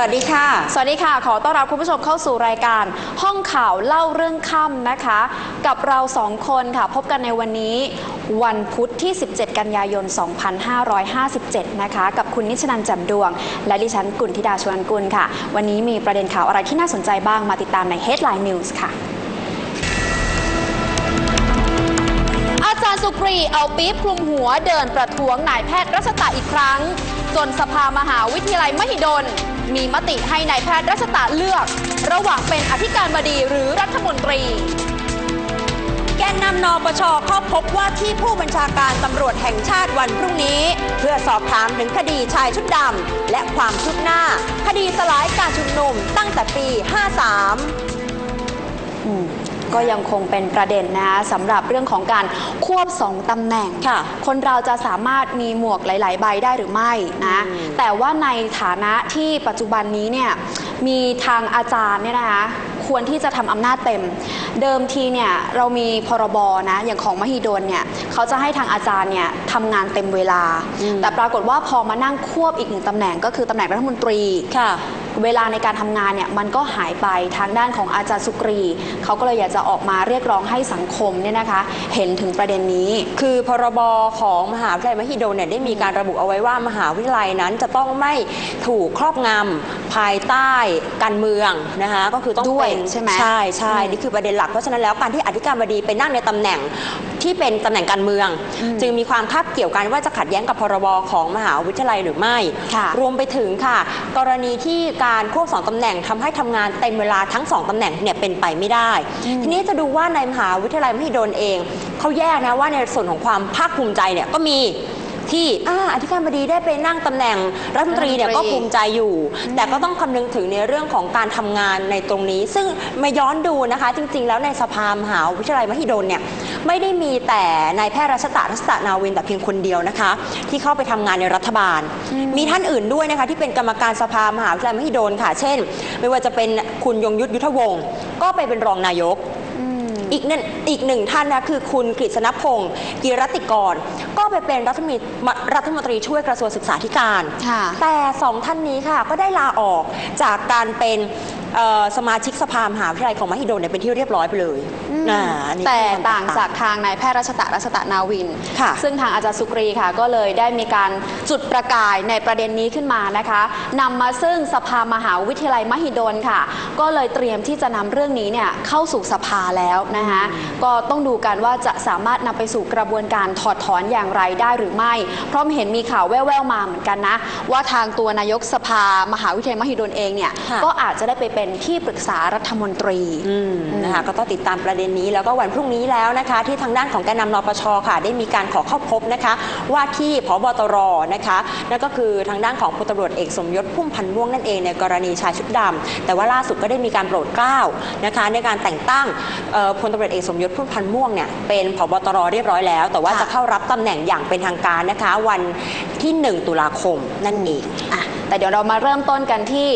วัสดีค่ะ สวัสดีค่ะ ขอต้อนรับคุณผู้ชมเข้าสู่รายการ ห้องข่าวเล่าเรื่องค่ำนะคะ กับเราสองคนค่ะ พบกันในวันนี้ วันพุธที่ 17 กันยายน 2557 นะคะ กับคุณนิชนันแจ่มดวง และดิฉันกุลธิดาชวนกุลค่ะ วันนี้มีประเด็นข่าวอะไรที่น่าสนใจบ้างมาติดตามใน Headline News ค่ะ สุกรีเอาปี๊บคลุมหัวเดินประท้วงนายแพทย์รัชตะอีกครั้ง จนสภามหาวิทยาลัยมหิดล มีมติให้นายแพทย์รัชตะเลือก ระหว่างเป็นอธิการบดีหรือรัฐมนตรี แกนนำนปชเข้าพบว่าที่ผู้บัญชาการตำรวจแห่งชาติวันพรุ่งนี้ เพื่อสอบถามถึงคดีชายชุดดำและความคืบหน้า คดีสลายการชุมนุมตั้งแต่ปี 53 ก็ยังคงเป็นประเด็นนะคะสำหรับเรื่องของการควบสองตำแหน่ง ค่ะคนเราจะสามารถมีหมวกหลาย ๆ ใบได้หรือไม่นะอืม แต่ว่าในฐานะที่ปัจจุบันนี้เนี่ยมีทางอาจารย์เนี่ยนะคะควรที่จะทำอำนาจเต็ม เดิมทีเนี่ยเรามีพรบนะอย่างของมหิดลเนี่ยเขาจะให้ทางอาจารย์เนี่ยทำงานเต็มเวลา อืม แต่ปรากฏว่าพอมานั่งควบอีกหนึ่งตำแหน่งก็คือตำแหน่งรัฐมนตรี ค่ะ เวลาในการทำงานเนี่ยมันก็หายไปทางด้านของอาจารย์สุกรี เขาก็เลยอยากจะออกมาเรียกร้องให้สังคมเนี่ยนะคะเห็นถึงประเด็นนี้ คือพรบของมหาวิทยาลัยมหิดลเนี่ยได้มีการระบุเอาไว้ว่ามหาวิทยาลัยนั้นจะต้องไม่ถูกครอบงำภายใต้การเมืองนะคะก็คือต้องด้วยเป็นใช่ไหมใช่ใช่อืมนี่คือประเด็นหลักเพราะฉะนั้นแล้วการที่อธิการบดีไปนั่งในตำแหน่ง ที่เป็นตำแหน่งการเมืองอืมจึงมีความคาบเกี่ยวกันว่าจะขัดแย้งกับพรบของมหาวิทยาลัยหรือไม่ค่ะรวมไปถึงค่ะ กรณีที่การควบสองตำแหน่งทำให้ทำงานเต็มเวลาทั้งสองตำแหน่งเนี่ยเป็นไปไม่ได้อืมทีนี้จะดูว่าในมหาวิทยาลัยมหิดลเองเขาแยกนะว่าในส่วนของความภาคภูมิใจเนี่ยก็มี ที่อาอธิการบดีได้ไปนั่งตำแหน่งรัฐมนตรีเนี่ยรัฐมนตรีก็ภูมิใจอยู่ แต่ก็ต้องคำนึงถึงในเรื่องของการทำงานในตรงนี้ ซึ่งมาย้อนดูนะคะ จริง ๆ แล้วในสภามหาวิทยาลัยมหิดลเนี่ยไม่ได้มีแต่นายแพทย์รัชตะรัชตะนาวินแต่เพียงคนเดียวนะคะ ที่เข้าไปทำงานในรัฐบาล มีท่านอื่นด้วยนะคะที่เป็นกรรมการสภามหาวิทยาลัยมหิดลค่ะ เช่น ไม่ว่าจะเป็นคุณยงยุทธยุทธวงศ์ก็ไปเป็นรองนายก อืมอีกหนึ่งอีกหนึ่งท่านนะคือคุณกฤษณพงศ์กีรติกร ก็ไปเป็นรัฐมนตรีรัฐมนตรีช่วยกระทรวงศึกษาธิการค่ะแต่สองท่านนี้ค่ะก็ได้ลาออกจากการเป็นเอ่อสมาชิกสภามหาวิทยาลัยของมหิดลเนี่ยเป็นที่เรียบร้อยไปเลยอืมอ่าอันนี้แต่คือควม ต่างจากทางนายแพทย์รัชตะรัชตะนาวิน ค่ะซึ่งทางอาจารย์สุกรีค่ะ ก็เลยได้มีการจุดประกายในประเด็นนี้ขึ้นมานะคะนำมาซึ่งสภามหาวิทยาลัยมหิดลค่ะ ก็เลยเตรียมที่จะนำเรื่องนี้เนี่ยเข้าสู่สภาแล้วนะคะก็ต้องดูกันว่าจะสามารถนำไปสู่กระบวนการถอดถอนอย่างไรได้หรือไม่ เพราะเห็นมีข่าวแว่วๆมาเหมือนกันนะ ว่าทางตัวนายกสภามหาวิทยาลัยมหิดลเองเนี่ยค่ะ ก็อาจจะได้ไปเป็นที่ปรึกษารัฐมนตรีอืมนะคะก็ต้องติดตามประเด็นนี้แล้วก็วันพรุ่งนี้แล้วนะคะ ที่ทางด้านของแกนนำนปชค่ะ ได้มีการขอเข้าพบนะคะ ว่าที่พบตรนะคะนั่นก็คือทางด้านของพลตำรวจเอกสมยศพุ่มพันธ์ม่วงนั่นเองในกรณีชายชุดดำแต่ว่าล่าสุดก็ได้มีการโปรดเกล้านะคะในการแต่งตั้งเอ่อพลตำรวจเอกสมยศพุ่มพันธ์ม่วงเนี่ยเป็นพบตรเรียบร้อยแล้ว แต่ว่าค่ะจะเข้ารับตำแหน่งอย่างเป็นทางการนะคะ วันที่ 1 ตุลาคมนั่นเองอะ แต่เดี๋ยวเรามาเริ่มต้นกันที่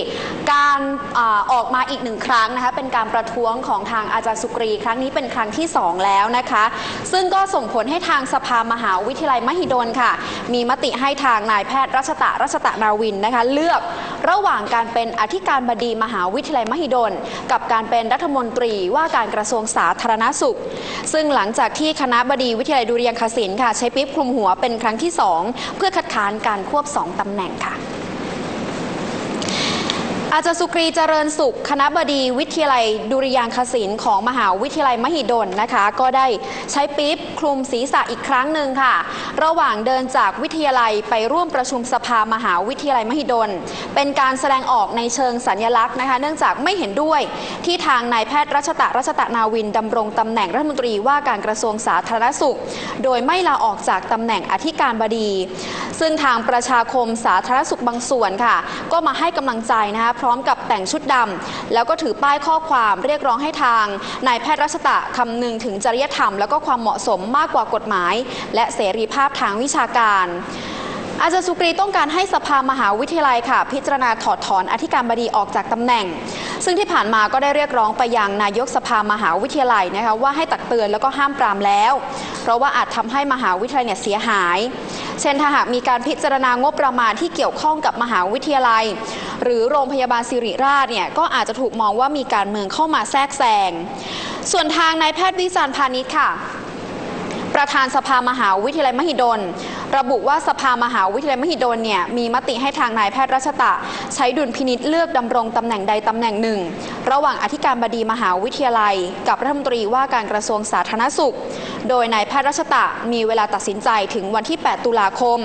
การอออกมาอีกหนึ่งครั้งนะคะเป็นการประท้วงของทางอาจารย์สุกรี ครั้งนี้เป็นครั้งที่ 2 แล้วนะคะ ซึ่งก็ส่งผลให้ทางสภามหาวิทยาลัยมหิดลค่ะ มีมติให้ทางนายแพทย์รัชตะรัชตะนาวินนะคะเลือกระหว่างการเป็นอธิการบดีมหาวิทยาลัยมหิดล กับการเป็นรัฐมนตรีว่าการกระทรวงสาธารณสุข ซึ่งหลังจากที่คณะบดีวิทยาลัยดุริยางคศิลป์ค่ะ ใช้ปิ๊บคลุมหัวเป็นครั้งที่สองเพื่อคัดค้านการควบสองตำแหน่งค่ะ อาจารย์สุกรีเจริญสุข คณะบดีวิทยาลัยดุริยางคศิลป์ของมหาวิทยาลัยมหิดลนะคะ ก็ได้ใช้ปิ๊บคลุมศีรษะอีกครั้งหนึ่งค่ะ ระหว่างเดินจากวิทยาลัยไปร่วมประชุมสภามหาวิทยาลัยมหิดล เป็นการแสดงออกในเชิงสัญลักษณ์นะคะ เนื่องจากไม่เห็นด้วยที่ทางนายแพทย์รัชตะรัชตะนาวินดำรงตำแหน่งรัฐมนตรีว่าการกระทรวงสาธารณสุข โดยไม่ลาออกจากตำแหน่งอธิการบดี ซึ่งทางประชาคมสาธารณสุขบางส่วนค่ะ ก็มาให้กำลังใจนะคะร้อมกับแต่งชุดดำแล้วก็ถือป้ายข้อความเรียกร้องให้ทางนายแพทย์รัชตะคำนึงถึงจริยธรรม แล้วก็ความเหมาะสมมากกว่ากฎหมาย และเสรีภาพทางวิชาการอาจารย์สุกรีต้องการให้สภามหาวิทยาลัยค่ะ พิจารณาถอดถอนอธิการบดีออกจากตำแหน่ง ซึ่งที่ผ่านมาก็ได้เรียกร้องไปยังนายกสภามหาวิทยาลัยนะคะว่าให้ตักเตือนแล้วก็ห้ามปรามแล้ว เพราะว่าอาจทำให้มหาวิทยาลัยเนี่ยเสียหาย เช่นถ้าหากมีการพิจารณางบประมาณที่เกี่ยวข้องกับมหาวิทยาลัย หรือโรงพยาบาลสิริราชเนี่ยก็อาจจะถูกมองว่ามีการเมืองเข้ามาแทรกแซงส่วนทางนายแพทย์วิจารณ์พาณิชย์ค่ะ ประธานสภามหาวิทยาลัยมหิดล ระบุว่าสภามหาวิทยาลัยมหิดลเนี่ยมีมติให้ทางนายแพทย์รัชตะ ใช้ดุลพินิษเลือกดำรงตำแหน่งใดตำแหน่งหนึ่ง ระหว่างอธิการบดีมหาวิทยาลัย กับรัฐมนตรีว่าการกระทรวงสาธารณสุข โดยนายแพทย์รัชตะมีเวลาตัดสินใจถึงวันที่ 8 ตุลาคม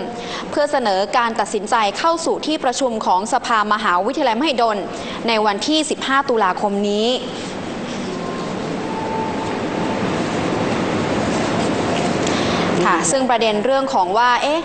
เพื่อเสนอการตัดสินใจเข้าสู่ที่ประชุมของสภามหาวิทยาลัยมหิดล ในวันที่ 15 ตุลาคมนี้ ค่ะ ซึ่งประเด็นเรื่องของว่า เอ๊ะ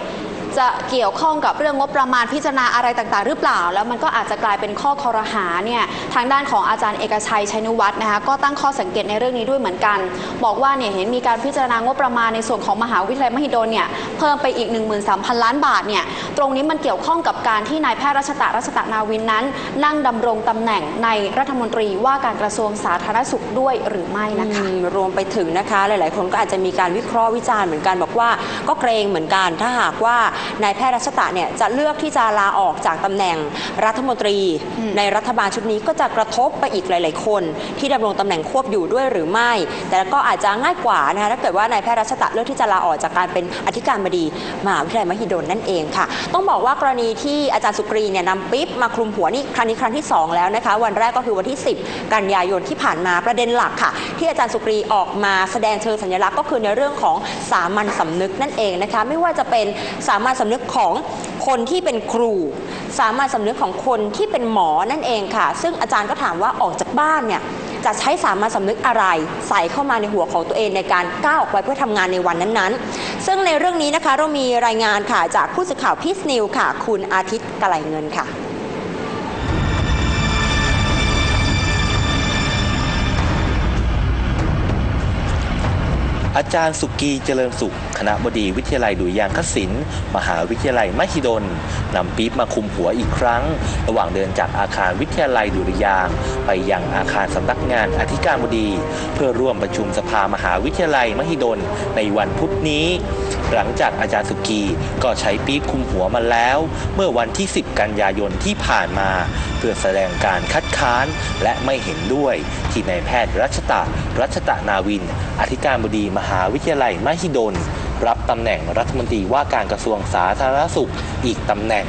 จะเกี่ยวข้องกับเรื่องงบประมาณพิจารณาอะไรต่างๆ หรือเปล่า แล้วมันก็อาจจะกลายเป็นข้อคอรหาเนี่ยทางด้านของอาจารย์เอกชัยชัยนุวัฒน์นะคะก็ตั้งข้อสังเกตในเรื่องนี้ด้วยเหมือนกัน บอกว่าเนี่ยเห็นมีการพิจารณางบประมาณในส่วนของมหาวิทยาลัยมหิดลเนี่ยเพิ่มไปอีก 13,000 ล้านบาทเนี่ยตรงนี้มันเกี่ยวข้องกับการที่นายแพทย์รัชตะรัชตะนาวินนั้น นั่งดำรงตำแหน่งในรัฐมนตรีว่าการกระทรวงสาธารณสุขด้วยหรือไม่นะคะรวมไปถึงนะคะหลาย ๆ คนก็อาจจะมีการวิเคราะห์วิจารณ์เหมือนกันบอกว่าก็เกรงเหมือนกันถ้าหากว่านายแพทย์รัชตะเนี่ยจะเลือกที่จะลาออกจากตำแหน่งรัฐมนตรี ในรัฐบาลชุดนี้ก็จะกระทบไปอีกหลาย ๆ คน ที่ดำรงตำแหน่งควบอยู่ด้วยหรือไม่ แต่ก็อาจจะง่ายกว่านะคะถ้าเกิดว่านายแพทย์รัชตะเลือกที่จะลาออกจากการเป็นอธิการบดีมหาวิทยาลัยมหิดลนั่นเองค่ะ ต้องบอกว่ากรณีที่อาจารย์สุกรีเนี่ยนำปิ๊บมาคลุมหัวนี่ครั้งนี้ครั้งที่สองแล้วนะคะ วันแรกก็คือวันที่ 10 กันยายนที่ผ่านมาประเด็นหลักค่ะ ที่อาจารย์สุกรีออกมาแสดงเชิงสัญลักษณ์ก็คือในเรื่องของสามัญสำนึกนั่นเองนะคะ ไม่ว่าจะเป็นสามัญสำนึกของคนที่เป็นครู สามัญสำนึกของคนที่เป็นหมอนั่นเองค่ะ ซึ่งอาจารย์ก็ถามว่าออกจากบ้านเนี่ยจะใช้สามัญสำนึกอะไร ใส่เข้ามาในหัวของตัวเองในการก้าวออกไปเพื่อทำงานในวันนั้นๆ ซึ่งในเรื่องนี้นะคะเรามีรายงานค่ะจากผู้สื่อข่าวพีซนิวค่ะ คุณอาทิตย์กะไหลเงินค่ะ อาจารย์สุกีเจริญสุข คณะบดีวิทยาลัยดุริยางคศิลป์มหาวิทยาลัยมหิดลนำปี๊บมาคุมหัวอีกครั้ง ระหว่างเดินจากอาคารวิทยาลัยดุริยาง ไปยังอาคารสำนักงานอธิการบดี เพื่อร่วมประชุมสภามหาวิทยาลัยมหิดลในวันพุธนี้หลังจากอาจารย์สุกีก็ใช้ปี๊บคุมหัวมาแล้ว เมื่อวันที่ 10 กันยายนที่ผ่านมา เพื่อแสดงการคัดค้านและไม่เห็นด้วยที่นายแพทย์รัชตะรัชตะนาวิน อธิการบดีมหาวิทยาลัยมหิดล รับตำแหน่งรัฐมนตรีว่าการกระทรวงสาธารณสุขอีกตำแหน่ง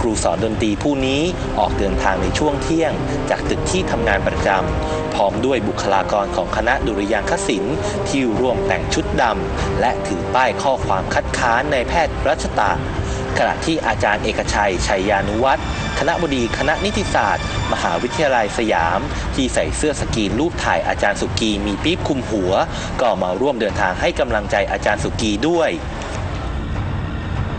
ครูสอนดนตรีผู้นี้ออกเดินทางในช่วงเที่ยง จากตึกที่ทำงานประจำพร้อมด้วยบุคลากรของคณะดุริยางคศิลป์ที่ร่วมแต่งชุดดำและถือป้ายข้อความคัดค้านในแพทย์รัชตาขณะที่อาจารย์เอกชัย ชัยยานุวัฒน์คณะบดีคณะนิติศาสตร์ มหาวิทยาลัยสยาม ที่ใส่เสื้อสกรีนรูปถ่ายอาจารย์สุกีมีปี๊บคุมหัว ก็มาร่วมเดินทางให้กำลังใจอาจารย์สุกีด้วย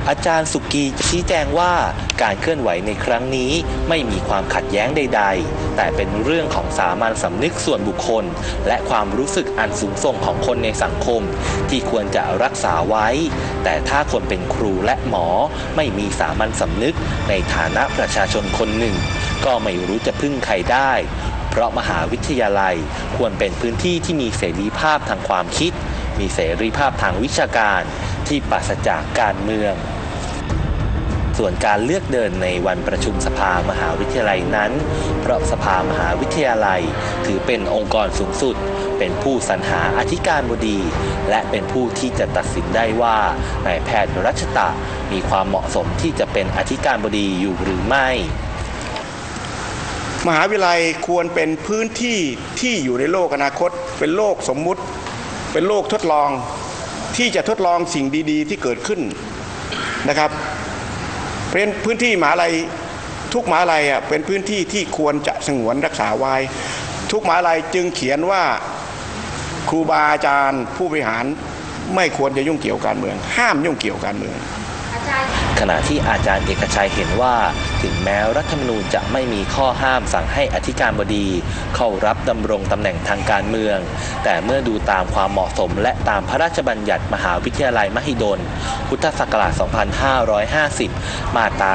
อาจารย์สุกีชี้แจงว่าการเคลื่อนไหวในครั้งนี้ไม่มีความขัดแย้งใด ๆ แต่เป็นเรื่องของสามัญสำนึกส่วนบุคคล และความรู้สึกอันสูงส่งของคนในสังคม ที่ควรจะรักษาไว้ แต่ถ้าคนเป็นครูและหมอไม่มีสามัญสำนึกในฐานะประชาชนคนหนึ่ง ก็ไม่รู้จะพึ่งใครได้เพราะมหาวิทยาลัยควรเป็นพื้นที่ที่มีเสรีภาพทางความคิด มีเสรีภาพทางวิชาการ ที่ปราศจากการเมือง ส่วนการเลือกเดินในวันประชุมสภามหาวิทยาลัยนั้น เพราะสภามหาวิทยาลัย ถือเป็นองค์กรสูงสุด เป็นผู้สรรหาอธิการบดี และเป็นผู้ที่จะตัดสินได้ว่านายแพทย์รัชตะมีความเหมาะสมที่จะเป็นอธิการบดีอยู่หรือไม่ มหาวิทยาลัยควรเป็นพื้นที่ที่อยู่ในโลกอนาคต เป็นโลกสมมุติ เป็นโลกทดลองที่จะทดลองสิ่งดี ๆ ที่เกิดขึ้นนะครับ เป็นพื้นที่มหาลัยทุกมหาลัยอะเป็นพื้นที่ที่ควรจะสงวนรักษาไว้ ทุกมหาลัยจึงเขียนว่าครูบาอาจารย์ผู้บริหารไม่ควรจะยุ่งเกี่ยวการเมือง ห้ามยุ่งเกี่ยวการเมืองขณะที่อาจารย์เอกชัยเห็นว่า ถึงแม้รัฐธรรมนูญจะไม่มีข้อห้ามสั่งให้อธิการบดี เข้ารับดำรงตำแหน่งทางการเมือง แต่เมื่อดูตามความเหมาะสม และตามพระราชบัญญัติมหาวิทยาลัยมหิดล พุทธศักราช 2550 มาตรา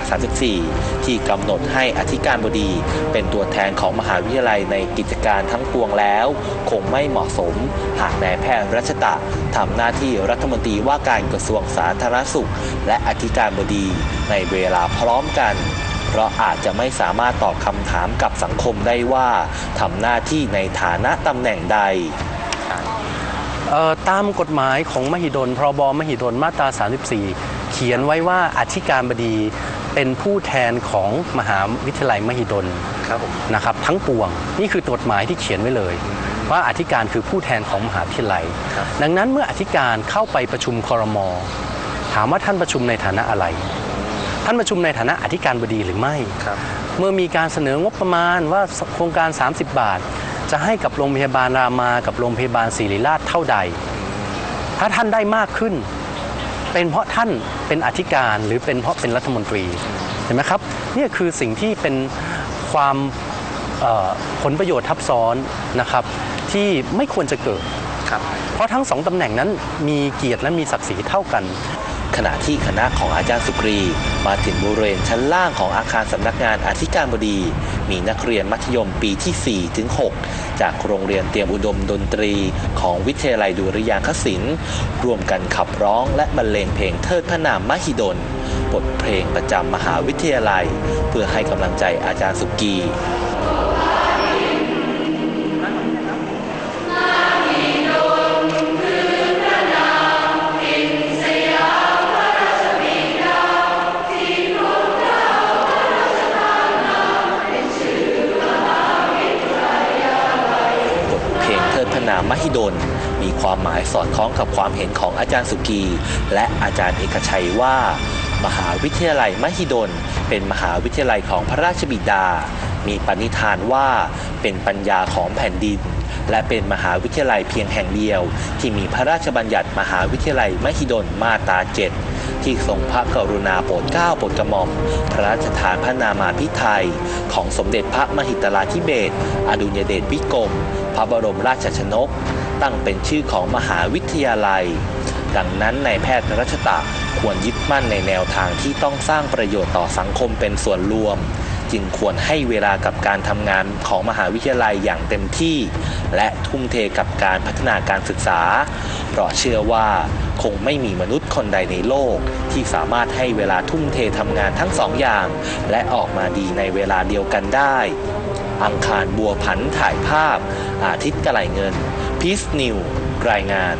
34 ที่กำหนดให้อธิการบดี เป็นตัวแทนของมหาวิทยาลัยในกิจการทั้งปวงแล้ว คงไม่เหมาะสม หากนายแพทย์รัชตะทำหน้าที่รัฐมนตรีว่าการกระทรวงสาธารณสุข และอธิการบดี ในเวลาพร้อมกัน เพราะอาจจะไม่สามารถตอบคำถามกับสังคมได้ว่าทำหน้าที่ในฐานะตำแหน่งใดเอ่อตามกฎหมายของมหิดลพรบมหิดลมาตรา 34 เขียนไว้ว่าอธิการบดีเป็นผู้แทนของมหาวิทยาลัยมหิดลครับผมนะครับ ทั้งปวงนี่คือกฎหมายที่เขียนไว้เลย ว่าอธิการคือผู้แทนของมหาวิทยาลัยครับดังนั้นเมื่ออธิการเข้าไปประชุมคอรมอถามว่าท่านประชุมในฐานะอะไร ท่านประชุมในฐานะอธิการบดีหรือไม่ครับเมื่อมีการเสนองบประมาณว่าโครงการ 30 บาท จะให้กับโรงพยาบาลรามากับโรงพยาบาลศิริราชเท่าใด ถ้าท่านได้มากขึ้น เป็นเพราะท่านเป็นอธิการหรือเป็นเพราะเป็นรัฐมนตรีเห็นไหมครับนี่คือสิ่งที่เป็นความเอ่อผลประโยชน์ทับซ้อนนะครับ ที่ไม่ควรจะเกิดครับเพราะทั้งสองตำแหน่งนั้นมีเกียรติและมีศักดิ์ศรีเท่ากัน ขณะที่คณะของอาจารย์สุกรี มาถึงบริเวณชั้นล่างของอาคารสำนักงานอธิการบดี มีนักเรียนมัธยมปีที่ 4 ถึง 6 จากโรงเรียนเตรียมอุดมดนตรี ของวิทยาลัยดุริยางคศิลป์ร่วมกันขับร้องและบรรเลงเพลงเทิดพระนามมหิดลบทเพลงประจำมหาวิทยาลัย เพื่อให้กำลังใจอาจารย์สุกี มหิดล มีความหมายสอดคล้องกับความเห็นของอาจารย์สุกี และอาจารย์เอกชัยว่า มหาวิทยาลัยมหิดล เป็นมหาวิทยาลัยของพระราชบิดา มีปณิธานว่าเป็นปัญญาของแผ่นดิน และเป็นมหาวิทยาลัยเพียงแห่งเดียว ที่มีพระราชบัญญัติมหาวิทยาลัยมหิดลมาตราเจ็ดที่ทรงพระกรุณาโปรดเกล้าโปรดกระหม่อม พระราชทานพระนามาภิไธยของสมเด็จพระมหิตลาธิเบศอดุลยเดชวิกรม ระบรมราชชนก ตั้งเป็นชื่อของมหาวิทยาลัย ดังนั้นนายแพทย์รัชตะควรยึดมั่นในแนวทางที่ต้องสร้างประโยชน์ต่อสังคมเป็นส่วนรวม จึงควรให้เวลากับการทำงานของมหาวิทยาลัยอย่างเต็มที่ และทุ่มเทกับการพัฒนาการศึกษา เพราะเชื่อว่าคงไม่มีมนุษย์คนใดในโลก ที่สามารถให้เวลาทุ่มเททำงานทั้งสองอย่าง และออกมาดีในเวลาเดียวกันได้ อังคารบัวผันถ่ายภาพ อาทิตย์กระไหลเงินพีซนิวรายงาน